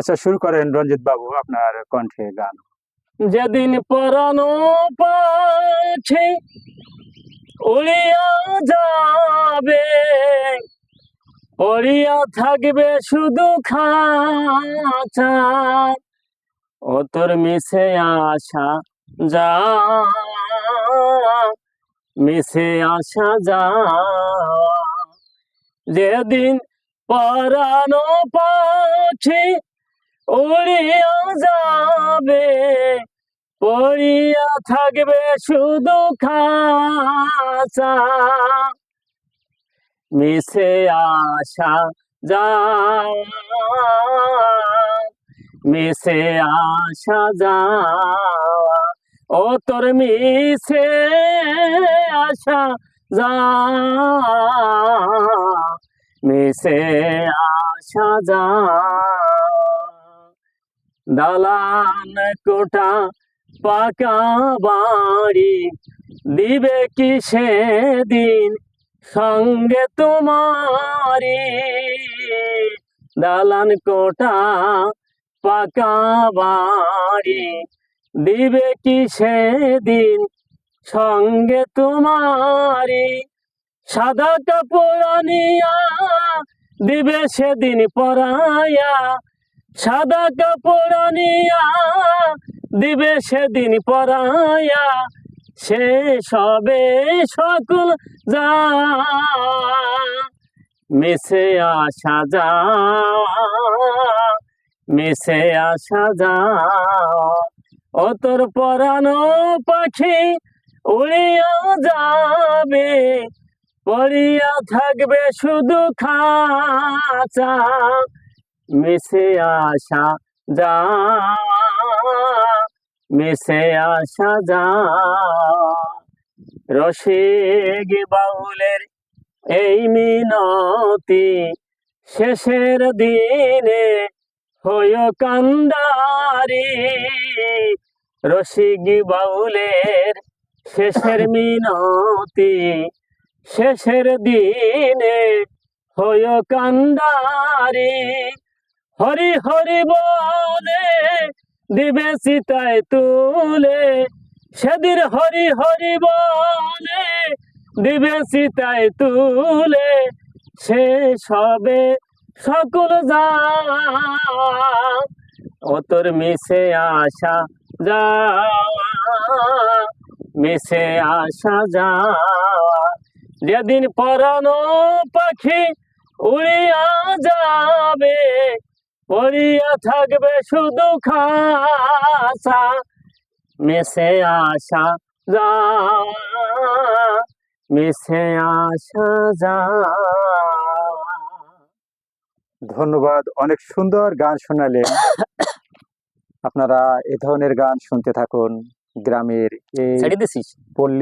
আচ্ছা শুরু করেন রঞ্জিত বাবু আপনার কণ্ঠে গান। যেদিন পরানো পাছে উড়িয়া যাবে, পড়িয়া থাকবে শুধু খাঁচা। ও তোর মিশে আসা যা, মিশে আসা যা। যেদিন পরানো পাছি উড়িয়া যাবে পড়িয়া থাকবে শুধু খাঁচা। মিশে আশা যা মিশে আসা যা ও তোর মিশে আশা যা মিশে আসা যা দালান কোটা পাকা বাড়ি দিবে কি সেদিন সঙ্গে তোমারি দালান কোটা পাকা বাড়ি দিবে কি সেদিন সঙ্গে তোমারি সাদা কাপড় আনিয়া দিবে সেদিন পরাইয়া সাদা কাপড় আনিয়া দিবে সেদিন পরাইয়া। সে সবে সকল যা মিশে আসা যা মিশে আসা যা। ও তোর পরানো পাখি উড়িয়া যাবে, পড়িয়া থাকবে শুধু খাঁচা। মিশে আসা যা, মিশে আসা যা। রসিক বাউলের এই মিনতি শেষের দিনে হইয় কান্দারি। রসিক বাউলের শেষের মিনতি শেষের দিনে হইয় কান্দারি। হরি হরি বলে, দিবে সীতায় তুলে। সেদিন হরি হরি বলে, দিবে সীতায় তুলে। সে সবে সকল যা ও তোর মিশে আসা যা মিশে আসা যা যেদিন পরানো পাখি উড়িয়া যাবে পড়িয়া থাকবে শুধু খাসা মিশে আসা যা মিশে আসা যা। ধন্যবাদ অনেক সুন্দর গান শোনালেন। আপনারা এ ধরনের গান শুনতে থাকুন গ্রামের এই পল্লী